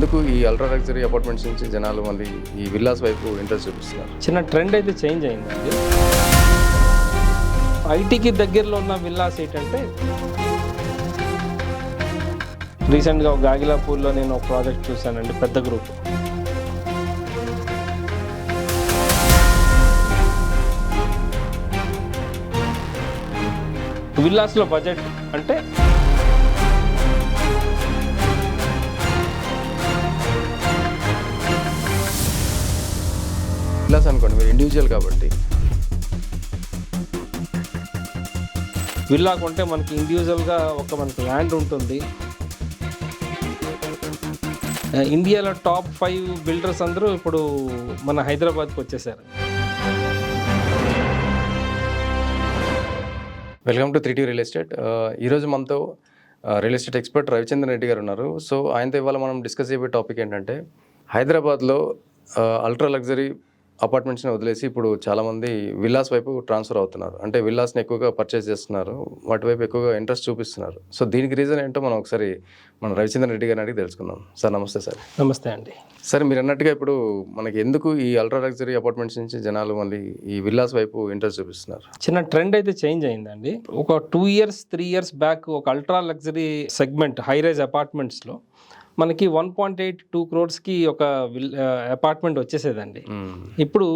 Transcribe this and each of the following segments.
ఎందుకు ఈ ultra luxury apartments నుంచి జనాలు మళ్ళీ ఈ విల్లాస్ వైపు ఇంట్రెస్ట్ చూపిస్తున్నారు? చిన్న ట్రెండ్ అయితే చేంజ్ అయిందండి ఐటీకి దగ్గరలో ఉన్న విల్లాస్ ఏంటంటే రీసెంట్గా గాగిలాపూర్లో నేను ఒక ప్రాజెక్ట్ చూశానండి పెద్ద గ్రూప్ విల్లాస్లో బడ్జెట్ అంటే ఇండివిజువల్ కాబట్టి. విల్లా కొంటే మనకి ఇండివిజువల్గా ఒక మనకి ల్యాండ్ ఉంటుంది. ఇండియాలో టాప్ ఫైవ్ బిల్డర్స్ అందరూ ఇప్పుడు మన హైదరాబాద్కి వచ్చేసారు. Welcome to three real estate ఈరోజు మనతో real estate expert Ravichandran Reddy గారు ఉన్నారు. సో ఆయనతో ఇవాళ మనం డిస్కస్ చేయబోయే టాపిక్ ఏంటంటే హైదరాబాద్లో అల్ట్రా లగ్జరీ అపార్ట్మెంట్స్ని వదిలేసి ఇప్పుడు చాలామంది విల్లాస్ వైపు ట్రాన్స్ఫర్ అవుతున్నారు. అంటే విల్లాస్ని ఎక్కువగా పర్చేస్ చేస్తున్నారు. వాటి వైపు ఎక్కువగా ఇంట్రెస్ట్ చూపిస్తున్నారు. సో దీనికి రీజన్ ఏంటో మనం ఒకసారి మన రవిచంద్రన్ రెడ్డి గారిని అడిగి తెలుసుకుందాం. సార్ నమస్తే సార్. నమస్తే అండి. సార్ మీరు అన్నట్టుగా ఇప్పుడు మనకి ఎందుకు ఈ అల్ట్రా లగ్జరీ అపార్ట్మెంట్స్ నుంచి జనాలు మళ్ళీ ఈ విల్లాస్ వైపు ఇంట్రెస్ట్ చూపిస్తున్నారు? చిన్న ట్రెండ్ అయితే చేంజ్ అయిందండి. ఒక two years three years back ఒక ultra luxury segment high rise అపార్ట్మెంట్స్లో మనకి వన్ పాయింట్ ఎయిట్ టూ క్రోర్స్కి ఒక విల్ అపార్ట్మెంట్ వచ్చేసేదండి. ఇప్పుడు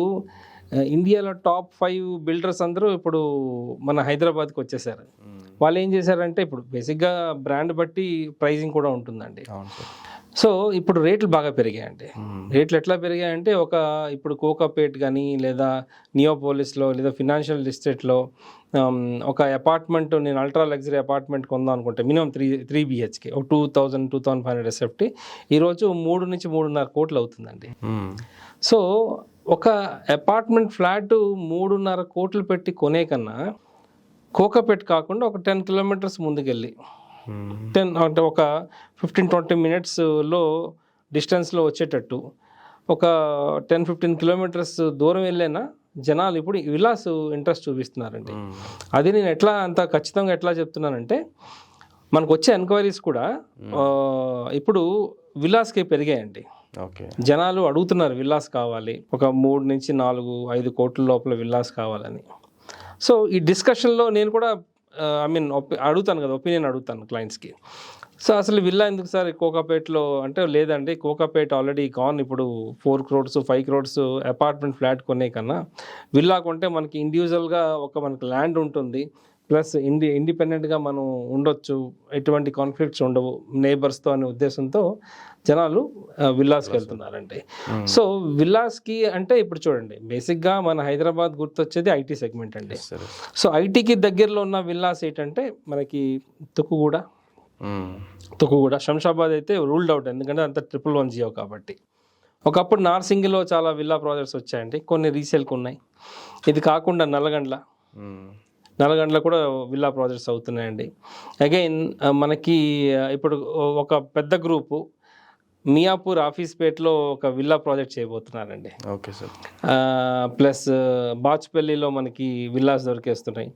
ఇండియాలో టాప్ ఫైవ్ బిల్డర్స్ అందరూ ఇప్పుడు మన హైదరాబాద్కి వచ్చేసారు. వాళ్ళు ఏం చేశారంటే ఇప్పుడు బేసిక్గా బ్రాండ్ బట్టి ప్రైజింగ్ కూడా ఉంటుందండి అవును సార్ సో ఇప్పుడు రేట్లు బాగా పెరిగాయండి. రేట్లు ఎట్లా పెరిగాయంటే ఒక ఇప్పుడు కోకాపేట్ కానీ లేదా నియోపోలిస్లో లేదా ఫినాన్షియల్ డిస్ట్రిక్ట్లో ఒక అపార్ట్మెంట్ నేను అల్ట్రా లగ్జరీ అపార్ట్మెంట్ కొందాం అనుకుంటే మినిమం త్రీ త్రీ బిహెచ్కే ఒక two thousand two thousand five hundred SFT ఈరోజు మూడు నుంచి మూడున్నర కోట్లు అవుతుందండి. సో ఒక అపార్ట్మెంట్ ఫ్లాట్ మూడున్నర కోట్లు పెట్టి కొనే కన్నా కోకాపేట్ కాకుండా ఒక టెన్ కిలోమీటర్స్ ముందుకెళ్ళి టెన్ అంటే ఒక ఫిఫ్టీన్ ట్వంటీ మినిట్స్లో డిస్టెన్స్లో వచ్చేటట్టు. ఒక టెన్ ఫిఫ్టీన్ కిలోమీటర్స్ దూరం వెళ్ళైనా జనాలు ఇప్పుడు విలాస్ ఇంట్రెస్ట్ చూపిస్తున్నారండి. అది నేను ఎట్లా అంత ఖచ్చితంగా ఎట్లా చెప్తున్నానంటే మనకు వచ్చే ఎంక్వైరీస్ కూడా ఇప్పుడు విలాస్కి పెరిగాయండి. ఓకే. జనాలు అడుగుతున్నారు విల్లాస్ కావాలి. ఒక మూడు నుంచి నాలుగు ఐదు కోట్ల లోపల విల్లాస్ కావాలని. సో ఈ డిస్కషన్లో నేను కూడా ఐ మీన్ అడుగుతాను కదా ఒపీనియన్ అడుగుతాను క్లయింట్స్కి సో అసలు విల్లా ఎందుకు సార్ కోకాపేట్లో అంటే లేదండి కోకాపేట్ ఆల్రెడీ కాన్ ఇప్పుడు four crores five crores apartment flat కొనే కన్నా విల్లా కొంటే మనకి ఇండివిజువల్గా ఒక మనకి ల్యాండ్ ఉంటుంది. ప్లస్ ఇండి ఇండిపెండెంట్గా మనం ఉండొచ్చు. ఎటువంటి కాన్ఫ్లిక్ట్స్ ఉండవు. నేబర్స్తో అనే ఉద్దేశంతో జనాలు విల్లాస్కి వెళ్తున్నారండి. సో విల్లాస్కి అంటే ఇప్పుడు చూడండి బేసిక్గా మన హైదరాబాద్ గుర్తొచ్చేది ఐటీ సెగ్మెంట్ అండి. సో ఐటీకి దగ్గరలో ఉన్న విల్లాస్ ఏంటంటే మనకి తుక్కుగూడ. తుక్కుగూడ శంషాబాద్ అయితే రూల్డ్ అవుట్ ఎందుకంటే అంత ట్రిపుల్ వన్ జియో కాబట్టి. ఒకప్పుడు నార్సింగిలో చాలా విల్లా ప్రాజెక్ట్స్ వచ్చాయండి. కొన్ని రీసేల్కి ఉన్నాయి. ఇది కాకుండా నల్లగండ్ల మ్మ్. నల్గొండలో కూడా విల్లా ప్రాజెక్ట్స్ అవుతున్నాయండి. అగైన్ మనకి ఇప్పుడు ఒక పెద్ద గ్రూపు మియాపూర్ ఆఫీస్ పేట్లో ఒక villa project చేయబోతున్నారండి. Okay sir. Plus బాచ్పల్లిలో మనకి విల్లాస్ దొరికేస్తున్నాయి.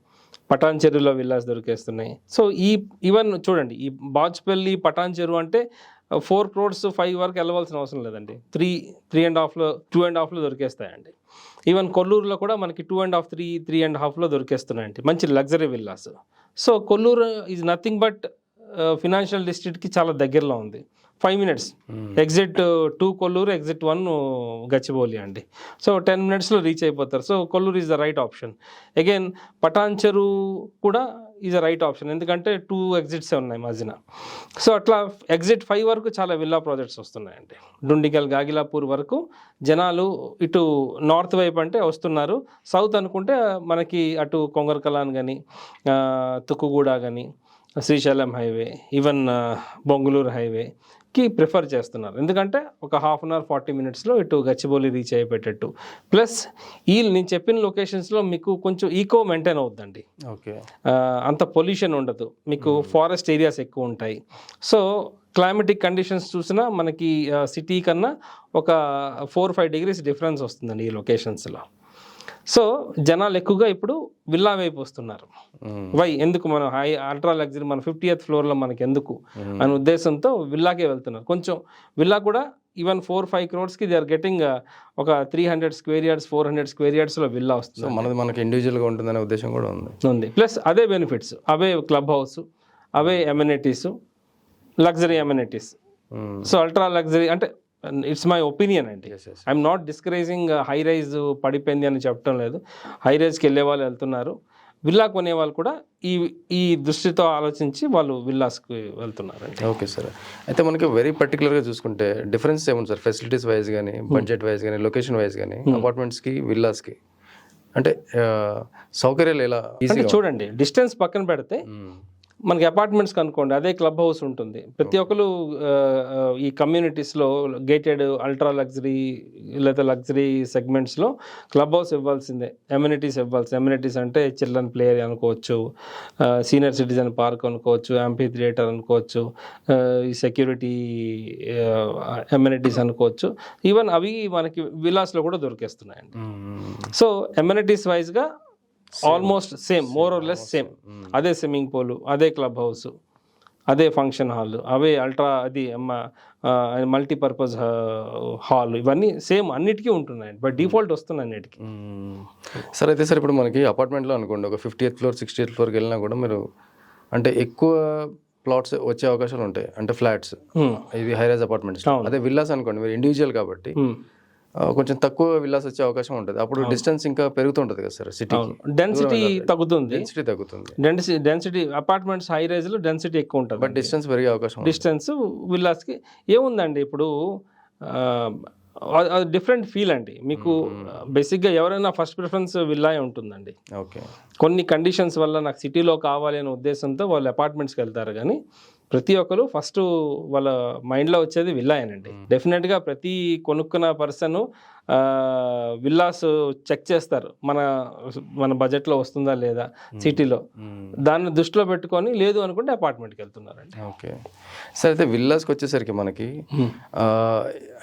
పటాన్ చెరువులో విల్లాస్ దొరికేస్తున్నాయి. సో ఈ ఈవెన్ చూడండి ఈ బాచ్పల్లి పటాన్ చెరువు అంటే ఫోర్ క్రోడ్స్ ఫైవ్ వరకు వెళ్ళవలసిన అవసరం లేదండి. త్రీ త్రీ అండ్ హాఫ్లో టూ అండ్ హాఫ్లో దొరికేస్తాయండి. ఈవెన్ కొల్లూరులో కూడా మనకి two and half three three and హాఫ్లో దొరికేస్తున్నాయండి. మంచి luxury villas so Kollur is nothing but financial డిస్ట్రిక్ట్కి చాలా దగ్గరలో ఉంది. Five minutes exit two Kollur exit one Gachibowli అండి. సో టెన్ మినిట్స్లో రీచ్ అయిపోతారు. So Kollur is the right option again Patancheru కూడా ఈజ్ అ రైట్ ఆప్షన్ ఎందుకంటే two ఎగ్జిట్సే ఉన్నాయి మధ్యన. సో అట్లా ఎగ్జిట్ ఫైవ్ వరకు చాలా విల్లా ప్రాజెక్ట్స్ వస్తున్నాయండి. డుండిగల్ గాగిలాపూర్ వరకు జనాలు ఇటు నార్త్ వైపు అంటే వస్తున్నారు. సౌత్ అనుకుంటే మనకి అటు కొంగరకలాన్ కానీ తుక్కుగూడ కానీ శ్రీశైలం హైవే ఈవెన్ బొంగుళూరు హైవేకి ప్రిఫర్ చేస్తున్నారు. ఎందుకంటే ఒక హాఫ్ అన్ అవర్ ఫార్టీ మినిట్స్లో ఇటు గచ్చిబౌలి రీచ్ అయిపోయేటట్టు. ప్లస్ ఈ నేను చెప్పిన లొకేషన్స్లో మీకు కొంచెం ఈకో మెయింటైన్ అవుద్దండి. ఓకే. అంత పొల్యూషన్ ఉండదు. మీకు ఫారెస్ట్ ఏరియాస్ ఎక్కువ ఉంటాయి. సో క్లైమేటిక్ కండిషన్స్ చూసినా మనకి సిటీ కన్నా ఒక ఫోర్ ఫైవ్ డిగ్రీస్ డిఫరెన్స్ వస్తుందండి ఈ లొకేషన్స్లో సో జనాలు ఎక్కువగా ఇప్పుడు విల్లా వైపు వస్తున్నారు. వై ఎందుకు మనం హై అల్ట్రా లగ్జరీ మన ఫిఫ్టీ ఎయిత్ ఫ్లోర్లో మనకి ఎందుకు అనే ఉద్దేశంతో విల్లాకే వెళ్తున్నారు. కొంచెం విల్లా కూడా ఈవెన్ ఫోర్ ఫైవ్ క్రోర్స్కి దే ఆర్ గెటింగ్ ఒక three hundred square yards four hundred square యార్డ్స్లో villa వస్తుంది మనది మనకి ఇండివిజువల్గా ఉంటుందనే ఉద్దేశం కూడా ఉంది. ఉంది. ప్లస్ అదే బెనిఫిట్స్. అవే క్లబ్ హౌస్ అవే amenities luxury amenities. So ultra luxury అంటే ఇట్స్ మై ఒపీనియన్ అండి. I'm not discouraging high rise పడిపోయింది అని చెప్పడం లేదు. హై రైజ్కి వెళ్ళే వాళ్ళు వెళ్తున్నారు. విల్లా కొనే వాళ్ళు కూడా ఈ ఈ దృష్టితో ఆలోచించి వాళ్ళు విల్లాస్కి వెళ్తున్నారండి ఓకే సార్ అయితే మనకి వెరీ పర్టికులర్గా చూసుకుంటే డిఫరెన్స్ ఏముంది సార్ ఫెసిలిటీస్ వైజ్ కానీ బడ్జెట్ వైజ్ కానీ లొకేషన్ వైజ్ కానీ అపార్ట్మెంట్స్కి విల్లాస్కి అంటే ఆ, సౌకర్యాలు ఎలా? చూడండి డిస్టెన్స్ పక్కన పెడితే మనకి అపార్ట్మెంట్స్ కనుకోండి అదే క్లబ్ హౌస్ ఉంటుంది. ప్రతి ఒక్కరు ఈ కమ్యూనిటీస్లో గేటెడ్ అల్ట్రా లగ్జరీ లేదా లగ్జరీ సెగ్మెంట్స్లో క్లబ్ హౌస్ ఇవ్వాల్సిందే. ఎమ్యూనిటీస్ ఇవ్వాల్సింది ఎమ్యూనిటీస్ అంటే చిల్డ్రన్ ప్లే ఏరియా అనుకోవచ్చు సీనియర్ సిటిజన్ పార్క్ అనుకోవచ్చు యాంపీ థియేటర్ అనుకోవచ్చు ఈ సెక్యూరిటీ ఎమ్యూనిటీస్ అనుకోవచ్చు. ఈవెన్ అవి మనకి విలాస్లో కూడా దొరికేస్తున్నాయండి. సో ఎమ్యూనిటీస్ వైజ్గా almost same more or less same అదే స్విమ్మింగ్ పూల్ అదే క్లబ్ హౌస్ అదే ఫంక్షన్ హాల్ అవే అల్ట్రా అది మల్టీపర్పస్ హాల్ ఇవన్నీ సేమ్ అన్నిటికీ ఉంటున్నాయండి బట్ డిఫాల్ట్ వస్తున్నాయి అన్నిటికీ. సార్ అయితే సార్ ఇప్పుడు మనకి అపార్ట్మెంట్లో అనుకోండి ఒక fifty eighth floor sixty eighth ఫ్లోర్కి వెళ్ళినా కూడా మీరు అంటే ఎక్కువ ప్లాట్స్ వచ్చే అవకాశాలు ఉంటాయి. అంటే ఫ్లాట్స్ Hmm. ఇది హైరైజ్ అపార్ట్మెంట్స్ అదే విల్లాస్ అనుకోండి మీరు ఇండివిజువల్ కాబట్టి Hmm. కొంచెం తక్కువ విల్లాస్ వచ్చే అవకాశం ఉంటుంది. అప్పుడు డిస్టెన్స్ ఇంకా పెరుగుతుంటుంది కదా సార్ సిటీకి డెన్సిటీ తగ్గుతుంది. డెన్సిటీ తగ్గుతుంది. డెన్సిటీ డెన్సిటీ అపార్ట్మెంట్స్ హై రైజ్లో డెన్సిటీ ఎక్కువ ఉంటుంది. బట్ డిస్టెన్స్ పెరిగే అవకాశం. డిస్టెన్స్ విల్లాస్కి ఏముందండి ఇప్పుడు డిఫరెంట్ ఫీల్ అండి. మీకు బేసిక్గా ఎవరైనా ఫస్ట్ ప్రిఫరెన్స్ విల్లాయే ఉంటుందండి. ఓకే. కొన్ని కండిషన్స్ వల్ల నాకు సిటీలో కావాలి అనే ఉద్దేశంతో వాళ్ళు అపార్ట్మెంట్స్కి వెళ్తారు కానీ ప్రతి ఒక్కరు ఫస్ట్ వాళ్ళ మైండ్లో వచ్చేది విల్లాయేనండి. డెఫినెట్గా ప్రతి కొనుక్కున్న పర్సన్ విల్లాస్ చెక్ చేస్తారు. మన మన బడ్జెట్లో వస్తుందా లేదా సిటీలో. దాన్ని దృష్టిలో పెట్టుకొని లేదు అనుకుంటే అపార్ట్మెంట్కి వెళ్తున్నారండి. ఓకే. సార్ అయితే విల్లాస్కి వచ్చేసరికి మనకి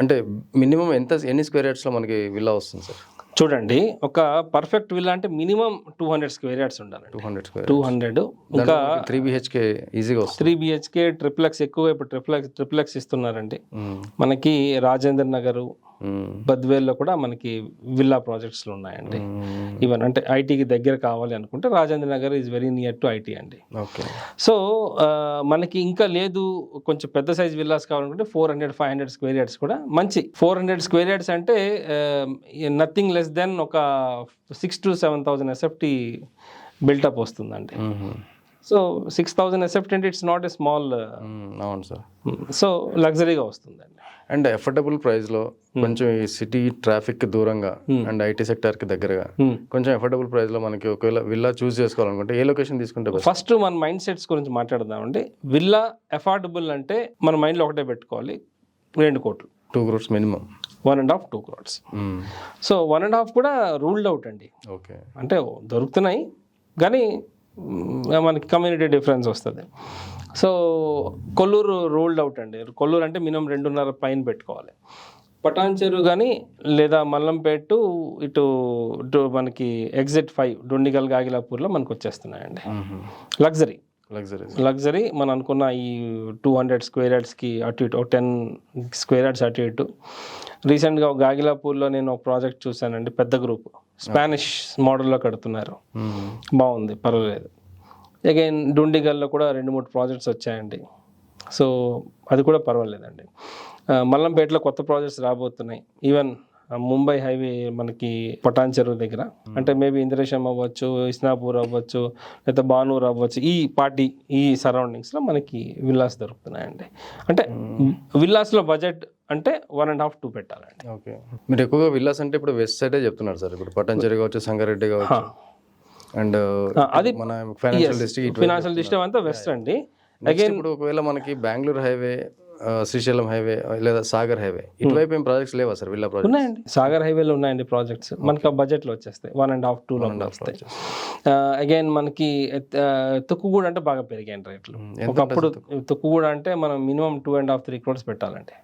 అంటే మినిమం ఎంత ఎన్ని స్క్వేర్ యార్డ్స్లో మనకి విల్లా వస్తుంది సార్? చూడండి ఒక పర్ఫెక్ట్ విల్లా అంటే minimum two hundred square yards ఉండాలండి two hundred square two hundred ఇంకా త్రీ బిహెచ్కే ఈజీగా వస్తుంది త్రీ బిహెచ్కే ట్రిప్లెక్స్ ఎక్కువ ఇప్పుడు ట్రిప్లెక్స్ ట్రిప్లెక్స్ ఇస్తున్నారండి. మనకి రాజేంద్ర నగరు. బద్వేల్లో కూడా మనకి విల్లా ప్రాజెక్ట్స్లు ఉన్నాయండి. ఈవెన్ అంటే ఐటీకి దగ్గర కావాలి అనుకుంటే Rajendra Nagar is very near to IT అండి ఓకే సో మనకి ఇంకా లేదు కొంచెం పెద్ద సైజ్ విల్లాస్ కావాలనుకుంటే four hundred five hundred square yards కూడా మంచి ఫోర్ హండ్రెడ్ స్క్వేర్ యార్డ్స్ అంటే నథింగ్ లెస్ దెన్ ఒక six to seven thousand SFT built up వస్తుందండి. సో సిక్స్ థౌజండ్ అంటే ఇట్స్ నాట్ ఎ స్మాల్. అవును సార్. సో లగ్జరీగా వస్తుందండి. అండ్ అఫోర్డబుల్ ప్రైస్లో కొంచెం ఈ సిటీ ట్రాఫిక్ దూరంగా అండ్ ఐటీ సెక్టార్కి దగ్గరగా Hmm. కొంచెం అఫోర్డబుల్ ప్రైస్లో మనకి ఒకవేళ విల్లా చూస్ చేసుకోవాలనుకుంటే ఏ లొకేషన్ తీసుకుంటే ఫస్ట్ మన మైండ్ సెట్స్ గురించి మాట్లాడదామండి. విల్లా అఫోర్డబుల్ అంటే మన మైండ్లో ఒకటే పెట్టుకోవాలి రెండు కోట్లు. Two crores minimum one and half two crores so one and half కూడా రూల్డ్ అవుట్ అండి. ఓకే అంటే దొరుకుతున్నాయి కానీ మనకి కమ్యూనిటీ డిఫరెన్స్ వస్తుంది. సో కొల్లూరు రూల్డ్ అవుట్ అండి. కొల్లూరు అంటే మినిమం రెండున్నర పైన పెట్టుకోవాలి. పటాన్చెరు కానీ లేదా మల్లంపేట ఇటు ఇటు మనకి ఎగ్జిట్ ఫైవ్ డొండిగల్ గాగిలాపూర్లో మనకు వచ్చేస్తున్నాయండి. లగ్జరీ లగ్జరీ లగ్జరీ మనం అనుకున్న ఈ టూ హండ్రెడ్ స్క్వేర్ యార్డ్స్కి అటు ఇటు టెన్ స్క్వేర్ యార్డ్స్ అటు ఇటు. రీసెంట్గా గాగిలాపూర్లో నేను ఒక ప్రాజెక్ట్ చూశానండి పెద్ద గ్రూప్. స్పానిష్ మోడల్లో కడుతున్నారు. బాగుంది పర్వాలేదు. అగైన్ డుండిగల్లో కూడా రెండు మూడు ప్రాజెక్ట్స్ వచ్చాయండి. సో అది కూడా పర్వాలేదండి. మల్లంపేటలో కొత్త ప్రాజెక్ట్స్ రాబోతున్నాయి. ఈవెన్ ముంబై హైవే మనకి పటాన్ చెరువు దగ్గర. అంటే మేబీ ఇంద్రేశం అవ్వచ్చు ఇస్నాపూర్ అవ్వచ్చు లేదా బానూర్ అవ్వచ్చు ఈ పార్టీ ఈ సరౌండింగ్స్లో మనకి విల్లాస్ దొరుకుతున్నాయండి. అంటే విల్లాస్లో బడ్జెట్ అంటే వన్ అండ్ హాఫ్ టూ పెట్టాలండి. ఓకే. మీరు ఎక్కువగా విల్లాస్ అంటే ఇప్పుడు వెస్ట్ సైడే చెప్తున్నారు సార్. ఇప్పుడు పట్టంచెరి కావచ్చు సంగారెడ్డి కావచ్చు. అండ్ అది మన ఫైనాన్షియల్ డిస్ట్రిక్ట్ ఫినాన్షియల్ డిస్టర్బ్ అంతా వెస్ట్ అండి. నెక్స్ట్ ఇప్పుడు ఒకవేళ మనకి బెంగళూరు హైవే శ్రీశైలం హైవే లేదా సాగర్ హైవే. ఇటువైపు ఏం ప్రాజెక్ట్స్ లేవా సార్? విల్లా ప్రాజెక్ట్ ఉన్నాయండి. సాగర్ హైవేలో ఉన్నాయండి ప్రాజెక్ట్స్ మనకి ఆ బడ్జెట్లో వచ్చేస్తాయి. వన్ అండ్ హాఫ్ టూ లో వస్తాయి. అగైన్ మనకి తుక్కుగూడ అంటే బాగా పెరిగాయి రేట్లు. ఒకప్పుడు తుక్కుగూడ? అంటే మనం minimum two and half three crores పెట్టాలండి.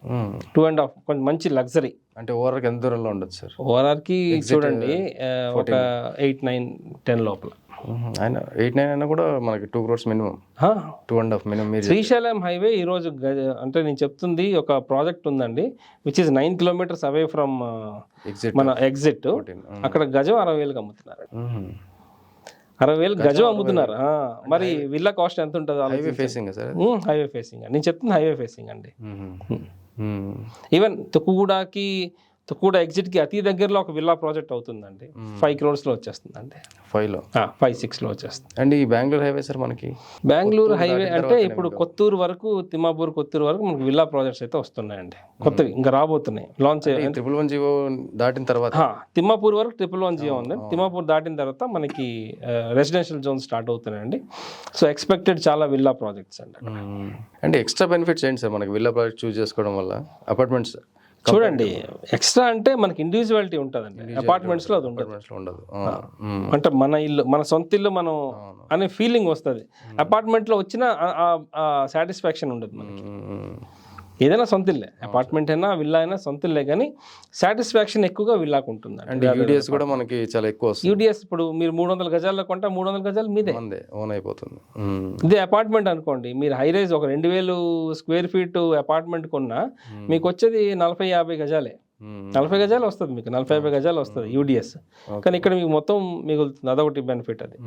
టూ అండ్ హాఫ్ కొంచెం మంచి లగ్జరీ అంటే ఓవరాల్కి ఎంత దూరంలో ఉండదు సార్? ఓఆర్ఆర్కి చూడండి ఆ, ఒక ఎయిట్ నైన్ టెన్ లోపల. ఆయన ఎయిట్ నైన్ అయినా కూడా మనకి two crores minimum. Two and half minimum మీరు శ్రీశైలం హైవే ఈ రోజు గజ- అంటే నేను చెప్తుంది ఒక ప్రాజెక్ట్ ఉందండి which is nine kilometres away from exit మన ఎగ్జిట్ అక్కడ గజం అరవై వేలకు అమ్ముతున్నారు. అరవై వేలు గజం అమ్ముతున్నారు. మరి విల్లా కాస్ట్ ఎంత ఉంటుంది highway facing sir? Highway facing నేను చెప్తుంది హైవే ఫేసింగ్ అండి. ఈవెన్ తుక్కుగూడకి తుక్కుగూడ ఎగ్జిట్కి అతి దగ్గరలో ఒక విల్లా ప్రాజెక్ట్ అవుతుందండి. ఫైవ్ క్రోర్స్లో వచ్చేస్తుందండి. ఫైవ్లో ఫైవ్ సిక్స్లో వచ్చేస్తుంది. అండ్ ఈ బెంగళూరు హైవే సార్ మనకి బెంగళూరు హైవే అంటే ఇప్పుడు కొత్తూరు వరకు తిమ్మాపూర్ కొత్తూరు వరకు మనకు విల్లా ప్రాజెక్ట్స్ అయితే వస్తున్నాయండి. కొత్తవి ఇంకా రాబోతున్నాయి. లాంచ్ ట్రిపుల్ వన్ జీవో దాటిన తర్వాత? తిమ్మాపూర్ వరకు ట్రిపుల్ వన్ జియో ఉంది. తిమ్మాపూర్ దాటిన తర్వాత మనకి రెసిడెన్షియల్ జోన్ స్టార్ట్ అవుతున్నాయండి. సో ఎక్స్పెక్టెడ్ చాలా విల్లా ప్రాజెక్ట్స్ అండి. అంటే ఎక్స్ట్రా బెనిఫిట్స్ ఏంటి సార్ మనకి విల్లా ప్రాజెక్ట్ చూస్ చేసుకోవడం వల్ల? అపార్ట్మెంట్స్ చూడండి ఎక్స్ట్రా అంటే మనకి ఇండివిజువాలిటీ ఉంటుందండి. అపార్ట్మెంట్స్లో అది ఉండదు. అంటే మన ఇల్లు మన సొంత ఇల్లు మనం అనే ఫీలింగ్ వస్తుంది. అపార్ట్మెంట్లో వచ్చిన సాటిస్ఫాక్షన్ ఉండదు మనకి. ఏదైనా సొంత ఇల్లే అపార్ట్మెంట్ అయినా విల్లా అయినా సొంత ఇల్లే కానీ సాటిస్ఫాక్షన్ ఎక్కువగా విల్లాకు ఉంటుందండి. అంటే యూడిఎస్ కూడా మనకి చాలా ఎక్కువ యూడిఎస్ ఇప్పుడు మీరు మూడు వందల గజాల్లో కొంటే మూడు వందల గజాలు మీదే. మందే ఓన్ అయిపోతుంది. ఇదే అపార్ట్మెంట్ అనుకోండి మీరు హై రైజ్ ఒక రెండు వేలు స్క్వేర్ ఫీట్ అపార్ట్మెంట్ కొన్నా మీకు వచ్చేది నలభై యాభై గజాలే. నలభై గజాలు వస్తుంది మీకు నలభై యాభై గజాలు వస్తుంది యూడిఎస్ కానీ ఇక్కడ మీకు మొత్తం మిగులుతుంది అదొకటి బెనిఫిట్ అది.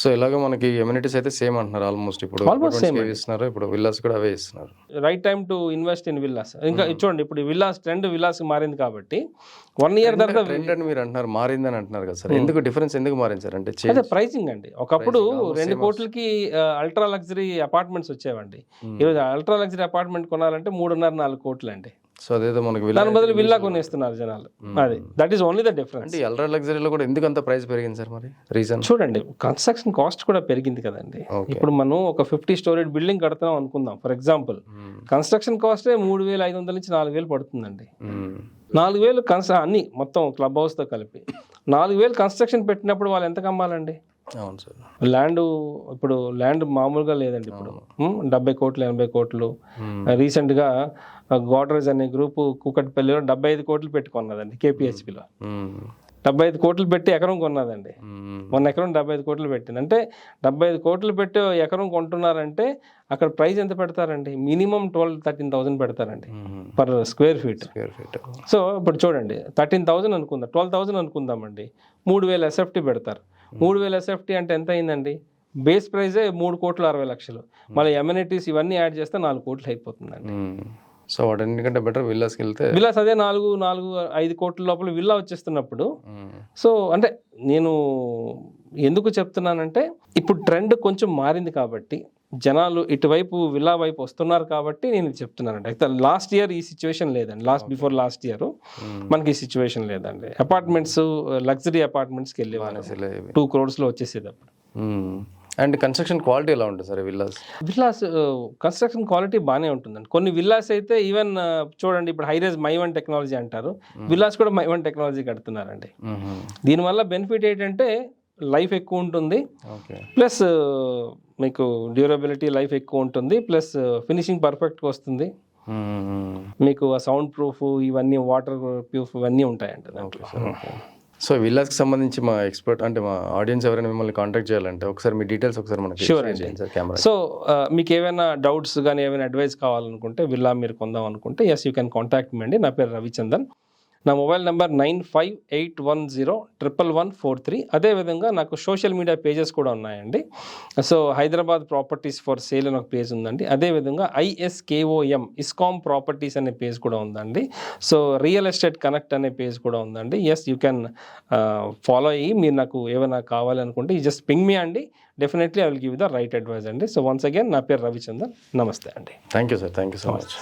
సో ఇలాగ మనకి ఎమ్యూనిటీస్ అయితే సేమ్ అంటున్నారు ఆల్మోస్ట్ ఇప్పుడు కి ఏవి ఇస్తున్నారు ఇప్పుడు విల్లాస్ కూడా అవే ఇస్తున్నారు. Right time to invest in villas ఇంకా చూడండి ఇప్పుడు విల్లాస్ ట్రెండ్ విల్లాస్ మారింది కాబట్టి వన్ ఇయర్ తర్వాత ట్రెండ్ అని మీరు అంటున్నారు మారిందని అంటున్నారు కదా సార్. ఎందుకు డిఫరెన్స్ ఎందుకు మారింది సార్? అంటే అదే ప్రైసింగ్ అండి. ఒకప్పుడు రెండు కోట్లకి అల్ట్రా లగ్జరీ అపార్ట్మెంట్స్ వచ్చేవండి. ఈరోజు అల్ట్రా లగ్జరీ అపార్ట్మెంట్ కొనాలంటే మూడున్నర నాలుగు కోట్లు అండి సో అదేదో మనకి దాని బదులు విల్లా కొనేస్తున్నారు జనాలు. అది. That is only the difference అంటే అల్ట్రా లగ్జరీలో కూడా ఎందుకు అంత ప్రైస్ పెరిగింది సార్ మరి? రీజన్ చూడండి కన్స్ట్రక్షన్ కాస్ట్ కూడా పెరిగింది కదండి. ఇప్పుడు మనం ఒక ఫిఫ్టీ స్టోరేజ్ బిల్డింగ్ కడతాం అనుకుందాం. ఫర్ ఎగ్జాంపుల్ కన్స్ట్రక్షన్ కాస్టే మూడు వేల ఐదు వందల నుంచి నాలుగు వేలు పడుతుందండి. నాలుగు వేలు కన్స్ట్ర అన్ని మొత్తం క్లబ్ హౌస్తో కలిపి. నాలుగు వేలు కన్స్ట్రక్షన్ పెట్టినప్పుడు వాళ్ళు ఎంత కమ్మాలండి? అవును సార్. ల్యాండ్ ఇప్పుడు ల్యాండ్ మామూలుగా లేదండి ఇప్పుడు. డెబ్బై కోట్లు ఎనభై కోట్లు. రీసెంట్గా గోడ్రేజ్ అనే గ్రూప్ కూకట్పల్లిలో డెబ్బై ఐదు కోట్లు పెట్టుకున్నదండి కేపీహెచ్పిలో. డెబ్బై ఐదు కోట్లు పెట్టి ఎకరం కొన్నదండి. మొన్న ఎకరం డెబ్బై ఐదు కోట్లు పెట్టింది. అంటే డెబ్బై ఐదు కోట్లు పెట్టి ఎకరం కొంటున్నారంటే అక్కడ ప్రైస్ ఎంత పెడతారండి? మినిమం ట్వెల్వ్ థర్టీన్ థౌసండ్ పెడతారండి per square feet. Square feet. So ఇప్పుడు చూడండి థర్టీన్ థౌసండ్ అనుకుందాం? ట్వెల్వ్ థౌసండ్ అనుకుందామండి. మూడు వేల ఎస్ఎఫ్టీ పెడతారు. మూడు వేల ఎస్ఎఫ్టీ అంటే ఎంత అయిందండి బేస్ ప్రైజే మూడు కోట్లు అరవై లక్షలు. మళ్ళీ ఎమ్యూనిటీస్ ఇవన్నీ యాడ్ చేస్తే నాలుగు కోట్లు అయిపోతుందండి. సో వాటన్నిటికంటే బెటర్ విల్లాస్కి వెళ్తే విల్లాస్ అదే నాలుగు నాలుగు ఐదు కోట్ల లోపల విల్లా వచ్చేస్తున్నప్పుడు సో అంటే నేను ఎందుకు చెప్తున్నానంటే ఇప్పుడు ట్రెండ్ కొంచెం మారింది కాబట్టి జనాలు ఇటువైపు విల్లా వైపు వస్తున్నారు కాబట్టి నేను చెప్తున్నానండి. అయితే లాస్ట్ ఇయర్ ఈ సిచ్యువేషన్ లేదండి. లాస్ట్ బిఫోర్ లాస్ట్ ఇయర్ మనకి ఈ సిచ్యువేషన్ లేదండి. అపార్ట్మెంట్స్ లగ్జరీ అపార్ట్మెంట్స్కి వెళ్ళేవాళ్ళు. టూ క్రోడ్స్లో వచ్చేసేది అప్పుడు అండ్ కన్స్ట్రక్షన్ క్వాలిటీ ఎలా ఉంటుంది sir villas villas construction quality బాగానే ఉంటుందండి. కొన్ని విల్లాస్ అయితే ఈవెన్ చూడండి ఇప్పుడు హైరేజ్ మై వన్ టెక్నాలజీ అంటారు. విల్లాస్ కూడా మై వన్ టెక్నాలజీ కడుతున్నారండి. దీనివల్ల బెనిఫిట్ ఏంటంటే లైఫ్ ఎక్కువ ఉంటుంది. ప్లస్ మీకు డ్యూరబిలిటీ లైఫ్ ఎక్కువ ఉంటుంది ప్లస్ ఫినిషింగ్ పర్ఫెక్ట్గా వస్తుంది. మీకు సౌండ్ ప్రూఫ్ ఇవన్నీ వాటర్ ప్రూఫ్ ఇవన్నీ ఉంటాయండి దాంట్లో. సో విల్లాస్కి సంబంధించి మా ఎక్స్పర్ట్ అంటే మా ఆడియన్స్ ఎవరైనా మిమ్మల్ని కాంటాక్ట్ చేయాలంటే ఒకసారి మీ డీటెయిల్స్ ఒకసారి మనకి share అండి. కెమెరా సో మీకు ఏమైనా డౌట్స్ కానీ ఏమైనా అడ్వైస్ కావాలనుకుంటే విల్లా మీరు కొందాం అనుకుంటే yes you can contact me అండి. నా పేరు రవిచందన్. నా mobile number nine five eight one zero triple one four three. అదేవిధంగా నాకు సోషల్ మీడియా పేజెస్ కూడా ఉన్నాయండి. So Hyderabad properties for sale అని ఒక పేజ్ ఉందండి. అదేవిధంగా ఐఎస్కేఓఎం ఇస్కామ్ ప్రాపర్టీస్ అనే పేజ్ కూడా ఉందండి. సో రియల్ ఎస్టేట్ కనెక్ట్ అనే పేజ్ కూడా ఉందండి. ఎస్ యూ కెన్ ఫాలో అయ్యి మీరు నాకు ఏమైనా కావాలనుకుంటే జస్ట్ పింగ్ మీ అండి. Definitely I will give the right advice అండి. సో వన్స్ అగైన్ నా పేరు రవిచందర్ నమస్తే అండి. Thank you sir thank you so much